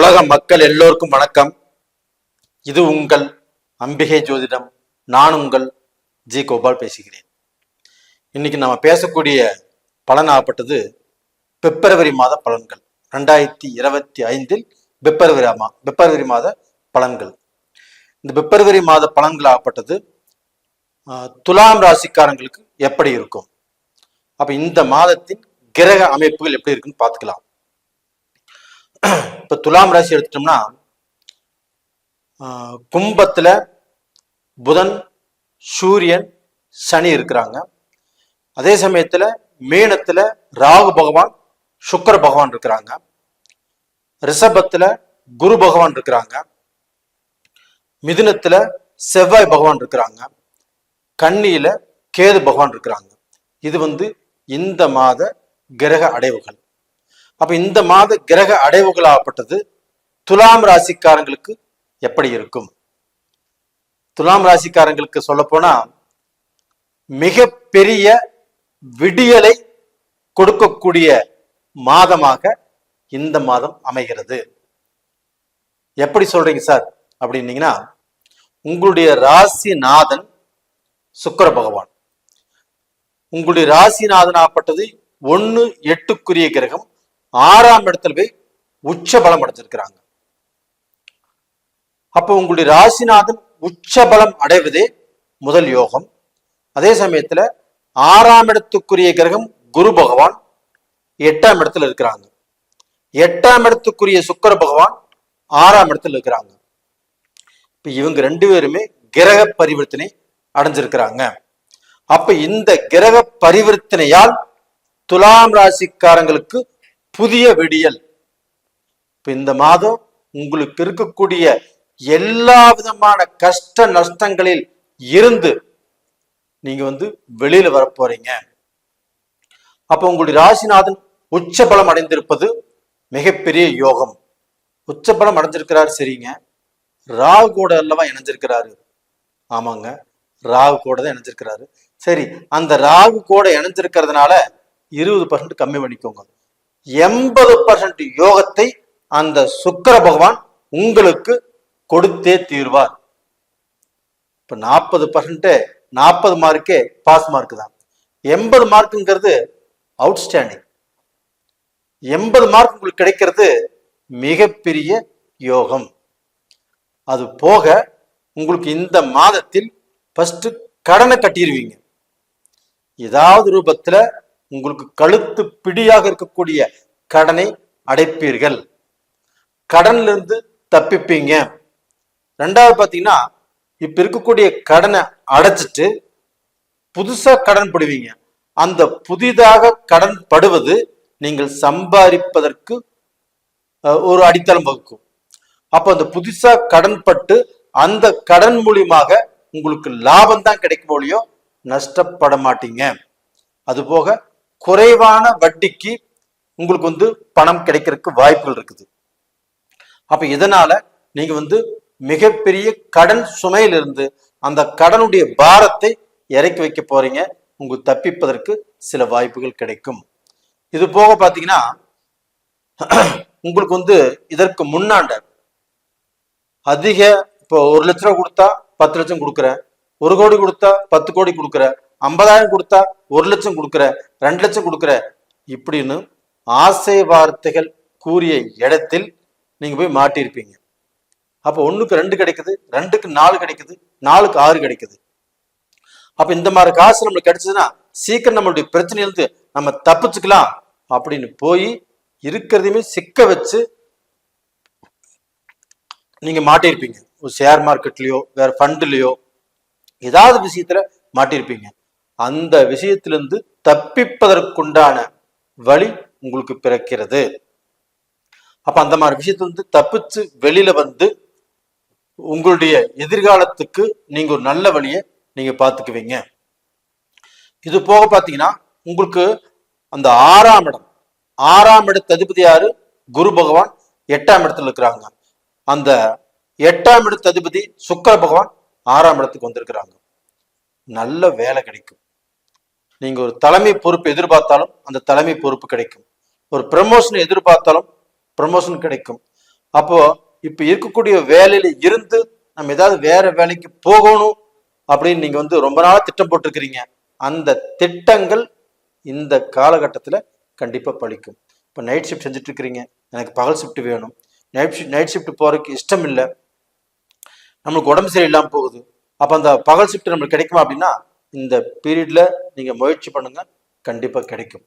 உலக மக்கள் எல்லோருக்கும் வணக்கம். இது உங்கள் அம்பிகை ஜோதிடம். நான் உங்கள் ஜி கோபால் பேசுகிறேன். இன்னைக்கு நம்ம பேசக்கூடிய பலனாகப்பட்டது பிப்ரவரி மாத பலன்கள். ரெண்டாயிரத்தி இருபத்தி ஐந்தில் பிப்ரவரி மா பிப்ரவரி மாத பலன்கள். இந்த பிப்ரவரி மாத பலன்கள் ஆகப்பட்டது ஆஹ், துலாம் ராசிக்காரங்களுக்கு எப்படி இருக்கும்? அப்ப இந்த மாதத்தின் கிரக அமைப்புகள் எப்படி இருக்குன்னு பார்த்துக்கலாம். இப்ப துலாம் ராசி எடுத்துட்டோம்னா ஆஹ், கும்பத்துல புதன் சூரியன் சனி இருக்கிறாங்க. அதே சமயத்துல மீனத்துல ராகு பகவான் சுக்கர பகவான் இருக்கிறாங்க. ரிஷபத்துல குரு பகவான் இருக்கிறாங்க. மிதுனத்துல செவ்வாய் பகவான் இருக்கிறாங்க. கன்னியில கேது பகவான் இருக்கிறாங்க. இது வந்து இந்த மாத கிரக அடைவுகள். அப்ப இந்த மாத கிரக அடைவுகள் ஆகப்பட்டது துலாம் ராசிக்காரங்களுக்கு எப்படி இருக்கும்? துலாம் ராசிக்காரங்களுக்கு சொல்ல போனா பெரிய விடியலை கொடுக்கக்கூடிய மாதமாக இந்த மாதம் அமைகிறது. எப்படி சொல்றீங்க சார்? அப்படின்னீங்கன்னா உங்களுடைய ராசிநாதன் சுக்கர பகவான். உங்களுடைய ராசிநாதன் ஆப்பட்டது ஒன்னு எட்டுக்குரிய கிரகம் ஆறாம் இடத்துல போய் உச்ச பலம் அடைஞ்சிருக்கிறாங்க. அப்போ உங்களுடைய ராசிநாதன் உச்ச பலம் அடைவதே முதல் யோகம். அதே சமயத்துல ஆறாம் இடத்துக்குரிய கிரகம் குரு பகவான் எட்டாம் இடத்துல இருக்கிறாங்க. எட்டாம் இடத்துக்குரிய சுக்கர பகவான் ஆறாம் இடத்துல இருக்கிறாங்க. இப்ப இவங்க ரெண்டு பேருமே கிரக பரிவர்த்தனை அடைஞ்சிருக்கிறாங்க. அப்ப இந்த கிரக பரிவர்த்தனையால் துலாம் ராசிக்காரங்களுக்கு புதிய விடியல். இப்போ இந்த மாதம் உங்களுக்கு இருக்கக்கூடிய எல்லா விதமான கஷ்ட நஷ்டங்களில் இருந்து நீங்க வந்து வெளியில வர போறீங்க. அப்ப உங்களுடைய ராசிநாதன் உச்ச பலம் அடைந்திருப்பது மிகப்பெரிய யோகம். உச்ச பலம் அடைஞ்சிருக்கிறாரு சரிங்க. ராகு கூட அல்லவா இணைஞ்சிருக்கிறாரு. ஆமாங்க. ராகு கூட தான் இணைஞ்சிருக்கிறாரு. சரி அந்த ராகு கூட இணைஞ்சிருக்கிறதுனால இருபது பர்சன்ட் கம்மி பண்ணிக்கோங்க. எண்பது பர்சன்ட் யோகத்தை அந்த சுக்கர பகவான் உங்களுக்கு கொடுத்தே தீர்வார். இப்ப நாற்பது பர்சன்ட் நாற்பது மார்க்கே பாஸ் மார்க் தான். எண்பது மார்க்குங்கிறது அவுட்ஸ்டாண்டிங் எண்பது மார்க் உங்களுக்கு கிடைக்கிறது மிகப்பெரிய யோகம். அது போக உங்களுக்கு இந்த மாதத்தில் ஃபஸ்ட்டு கடனை கட்டிடுவீங்க ஏதாவது ரூபத்துல உங்களுக்கு கழுத்து பிடியாக இருக்கக்கூடிய கடனை அடைப்பீர்கள். கடன்ல இருந்து தப்பிப்பீங்க. ரெண்டாவது பார்த்தீங்கன்னா இப்ப இருக்கக்கூடிய கடனை அடைச்சிட்டு புதுசா கடன் படுவீங்க. அந்த புதிதாக கடன் படுவது நீங்கள் சம்பாதிப்பதற்கு ஒரு அடித்தளம் வகுக்கும். அப்ப அந்த புதுசா கடன் பட்டு அந்த கடன் மூலியமாக உங்களுக்கு லாபம் தான் கிடைக்கும் ஒழியோ நஷ்டப்பட மாட்டீங்க. அதுபோக குறைவான வட்டிக்கு உங்களுக்கு வந்து பணம் கிடைக்கிறதுக்கு வாய்ப்புகள் இருக்குது. அப்ப இதனால நீங்க வந்து மிகப்பெரிய கடன் சுமையிலிருந்து அந்த கடனுடைய பாரத்தை இறக்கி வைக்க போறீங்க. உங்களுக்கு தப்பிப்பதற்கு சில வாய்ப்புகள் கிடைக்கும். இது போக பாத்தீங்கன்னா உங்களுக்கு வந்து இதற்கு முன்னாண்ட அதிக இப்போ ஒரு லட்ச ரூபா கொடுத்தா பத்து லட்சம் கொடுக்குறேன். ஒரு கோடி கொடுத்தா பத்து கோடி கொடுக்குறேன். ஐம்பதாயிரம் கொடுத்தா ஒரு லட்சம் கொடுக்குற ரெண்டு லட்சம் கொடுக்குற இப்படின்னு ஆசை வார்த்தைகள் கூறிய இடத்தில் நீங்க போய் மாட்டியிருப்பீங்க. அப்போ ஒண்ணுக்கு ரெண்டு கிடைக்குது ரெண்டுக்கு நாலு கிடைக்குது நாலுக்கு ஆறு கிடைக்குது. அப்போ இந்த மாதிரி காசு நம்மளுக்கு கிடைச்சதுன்னா சீக்கிரம் நம்மளுடைய பிரச்சனையிலிருந்து நம்ம தப்பிச்சுக்கலாம் அப்படின்னு போய் இருக்கிறதையுமே சிக்க வச்சு நீங்க மாட்டியிருப்பீங்க. ஒரு ஷேர் மார்க்கெட்லேயோ வேற ஃபண்டுலேயோ ஏதாவது விஷயத்துல மாட்டியிருப்பீங்க. அந்த விஷயத்திலிருந்து தப்பிப்பதற்குண்டான வழி உங்களுக்கு பிறக்கிறது. அப்ப அந்த மாதிரி விஷயத்திலிருந்து தப்பிச்சு வெளியில வந்து உங்களுடைய எதிர்காலத்துக்கு நீங்க ஒரு நல்ல வழியை நீங்க பார்த்துக்குவீங்க. இது போக பார்த்தீங்கன்னா உங்களுக்கு அந்த ஆறாம் இடம் ஆறாம் இடத்து அதிபதி யாரு? குரு பகவான். எட்டாம் இடத்துல இருக்கிறாங்க. அந்த எட்டாம் இடத்து அதிபதி சுக்கர பகவான் ஆறாம் இடத்துக்கு வந்திருக்கிறாங்க. நல்ல வேலை கிடைக்கும். நீங்க ஒரு தலைமை பொறுப்பு எதிர்பார்த்தாலும் அந்த தலைமை பொறுப்பு கிடைக்கும். ஒரு ப்ரமோஷன் எதிர்பார்த்தாலும் ப்ரமோஷன் கிடைக்கும். அப்போ இப்ப இருக்கக்கூடிய வேலையில இருந்து நம்ம ஏதாவது வேற வேலைக்கு போகணும் அப்படின்னு நீங்க வந்து ரொம்ப நாளா திட்டம் போட்டிருக்கிறீங்க. அந்த திட்டங்கள் இந்த காலகட்டத்தில் கண்டிப்பாக பழிக்கும். இப்போ நைட் ஷிஃப்ட் செஞ்சுட்டு இருக்கிறீங்க எனக்கு பகல் ஷிஃப்ட் வேணும். நைட் ஷிஃப்ட் நைட் ஷிஃப்ட் போறதுக்கு இஷ்டம் இல்லை நம்மளுக்கு உடம்பு சரியில்லாமல் போகுது. அப்போ அந்த பகல் ஷிஃப்ட் நம்மளுக்கு கிடைக்குமா அப்படின்னா இந்த பீரியட்ல நீங்க முயற்சி பண்ணுங்க கண்டிப்பா கிடைக்கும்.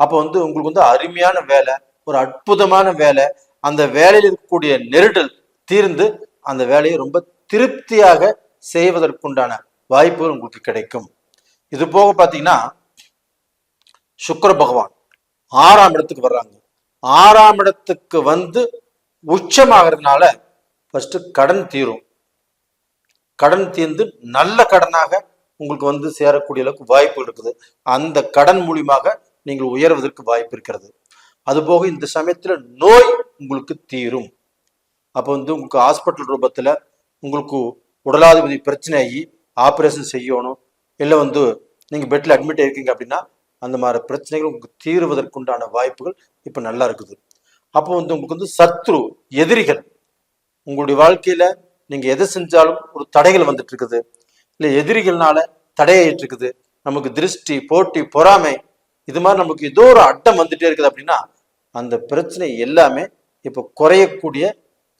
அப்போ வந்து உங்களுக்கு வந்து அருமையான வேலை ஒரு அற்புதமான வேலை அந்த வேலையில் இருக்கக்கூடிய நெருடல் தீர்ந்து அந்த வேலையை ரொம்ப திருப்தியாக செய்வதற்குண்டான வாய்ப்புகள் உங்களுக்கு கிடைக்கும். இது போக பார்த்தீங்கன்னா சுக்கர பகவான் ஆறாம் இடத்துக்கு வர்றாங்க. ஆறாம் இடத்துக்கு வந்து உச்சமாகிறதுனால ஃபர்ஸ்ட் கடன் தீரும். கடன் தீர்ந்து நல்ல கடனாக உங்களுக்கு வந்து சேரக்கூடிய அளவுக்கு வாய்ப்பு இருக்குது. அந்த கடன் மூலியமாக நீங்கள் உயர்வதற்கு வாய்ப்பு இருக்கிறது. அதுபோக இந்த சமயத்தில் நோய் உங்களுக்கு தீரும். அப்போ வந்து உங்களுக்கு ஹாஸ்பிட்டல் ரூபத்தில் உங்களுக்கு உடலாதிபதி பிரச்சனை ஆகி ஆப்ரேஷன் செய்யணும். இல்லை வந்து நீங்கள் பெட்டில் அட்மிட் ஆயிருக்கீங்க அப்படின்னா அந்த மாதிரி பிரச்சனைகள் உங்களுக்கு தீருவதற்குண்டான வாய்ப்புகள் இப்போ நல்லா இருக்குது. அப்போ வந்து உங்களுக்கு வந்து சத்ரு எதிரிகள். உங்களுடைய வாழ்க்கையில் நீங்கள் எதை செஞ்சாலும் ஒரு தடைகள் வந்துட்டு இருக்குது. இல்லை எதிரிகள்னால தடையாயிட்டு இருக்குது நமக்கு திருஷ்டி போட்டி பொறாமை இது மாதிரி நமக்கு ஏதோ ஒரு அட்டம் வந்துட்டே இருக்குது அப்படின்னா அந்த பிரச்சனை எல்லாமே இப்போ குறையக்கூடிய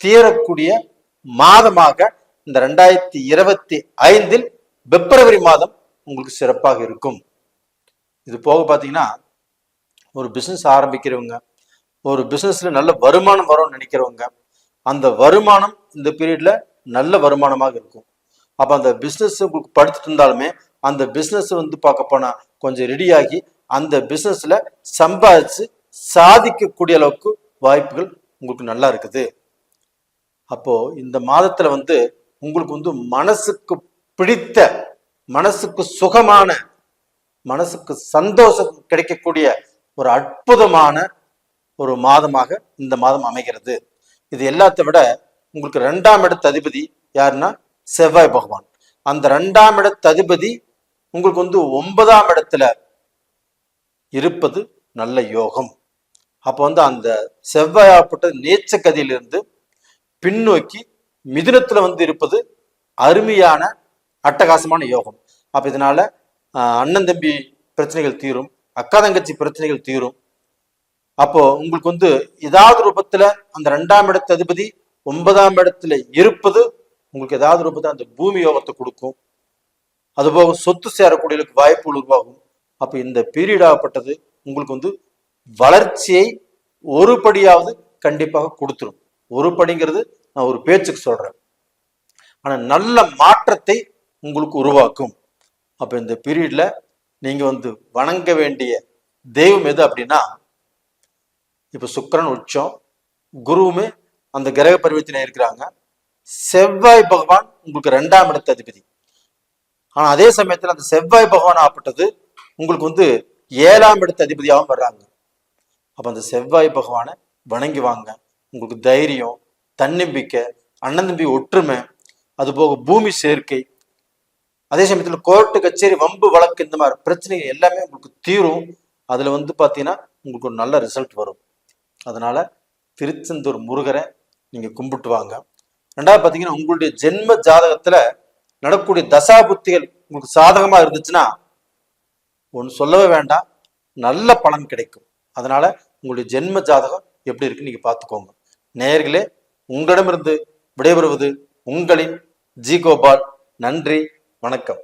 தீரக்கூடிய மாதமாக இந்த ரெண்டாயிரத்தி இருபத்தி ஐந்தில் பிப்ரவரி மாதம் உங்களுக்கு சிறப்பாக இருக்கும். இது போக பார்த்தீங்கன்னா ஒரு பிஸ்னஸ் ஆரம்பிக்கிறவங்க ஒரு பிஸ்னஸ்ல நல்ல வருமானம் வரும்னு நினைக்கிறவங்க அந்த வருமானம் இந்த பீரியட்ல நல்ல வருமானமாக இருக்கும். அப்போ அந்த பிஸ்னஸ் உங்களுக்கு படுத்துட்டு இருந்தாலுமே அந்த பிஸ்னஸ் வந்து பார்க்க போனால் கொஞ்சம் ரெடியாகி அந்த பிஸ்னஸில் சம்பாதிச்சு சாதிக்கக்கூடிய அளவுக்கு வாய்ப்புகள் உங்களுக்கு நல்லா இருக்குது. அப்போது இந்த மாதத்தில் வந்து உங்களுக்கு வந்து மனசுக்கு பிடித்த மனசுக்கு சுகமான மனசுக்கு சந்தோஷம் கிடைக்கக்கூடிய ஒரு அற்புதமான ஒரு மாதமாக இந்த மாதம் அமைகிறது. இது எல்லாத்தை விட உங்களுக்கு ரெண்டாம் இடத்த அதிபதி யாருன்னா செவ்வாய் பகவான். அந்த ரெண்டாம் இடத்து அதிபதி உங்களுக்கு வந்து ஒன்பதாம் இடத்துல இருப்பது நல்ல யோகம். அப்போ வந்து அந்த செவ்வாய்ப்பட்ட நேச்ச கதியிலிருந்து பின்னோக்கி மிதுனத்துல வந்து இருப்பது அருமையான அட்டகாசமான யோகம். அப்போ இதனால அண்ணன் தம்பி பிரச்சனைகள் தீரும் அக்கா தங்கச்சி பிரச்சனைகள் தீரும். அப்போ உங்களுக்கு வந்து ஏதாவது ரூபத்துல அந்த ரெண்டாம் இடத்து அதிபதி ஒன்பதாம் இடத்துல இருப்பது உங்களுக்கு ஏதாவது ரூபத்துல அந்த பூமி யோகத்தை கொடுக்கும். அதுபோக சொத்து சேரக்கூடியவர்களுக்கு வாய்ப்புகள் உருவாகும். அப்ப இந்த பீரியட் ஆகப்பட்டது உங்களுக்கு வந்து வளர்ச்சியை ஒரு படியாவது கண்டிப்பாக கொடுத்துரும். ஒரு படிங்கிறது நான் ஒரு பேச்சுக்கு சொல்றேன். ஆனா நல்ல மாற்றத்தை உங்களுக்கு உருவாக்கும். அப்ப இந்த பீரியட்ல நீங்க வந்து வணங்க வேண்டிய தெய்வம் எது அப்படின்னா இப்போ சுக்கிரன் உச்சம் குருவுமே அந்த கிரக பரிவர்த்தனை இருக்கிறாங்க. செவ்வாய் பகவான் உங்களுக்கு ரெண்டாம் இடத்து அதிபதி. ஆனா அதே சமயத்துல அந்த செவ்வாய் பகவான் ஆப்பட்டது உங்களுக்கு வந்து ஏழாம் இடத்து அதிபதியாகவும் வர்றாங்க. அப்ப அந்த செவ்வாய் பகவானை வணங்கி வாங்க. உங்களுக்கு தைரியம் தன்னம்பிக்கை அண்ணன் தம்பி ஒற்றுமை அதுபோக பூமி சேர்க்கை. அதே சமயத்துல கோர்ட்டு கச்சேரி வம்பு வழக்கு இந்த மாதிரி பிரச்சனைகள் எல்லாமே உங்களுக்கு தீரும். அதுல வந்து பாத்தீங்கன்னா உங்களுக்கு ஒரு நல்ல ரிசல்ட் வரும். அதனால திருச்செந்தூர் முருகரை நீங்க கும்பிட்டு வாங்க. ரெண்டாவது பார்த்தீங்கன்னா உங்களுடைய ஜென்ம ஜாதகத்துல நடக்கக்கூடிய தசா புத்திகள் உங்களுக்கு சாதகமா இருந்துச்சுன்னா ஒன்று சொல்லவே வேண்டாம். நல்ல பலன் கிடைக்கும். அதனால உங்களுடைய ஜென்ம ஜாதகம் எப்படி இருக்குன்னு நீங்க பார்த்துக்கோங்க. நேர்களே உங்களிடமிருந்து விடைபெறுவது உங்களின் ஜி கோபால். நன்றி வணக்கம்.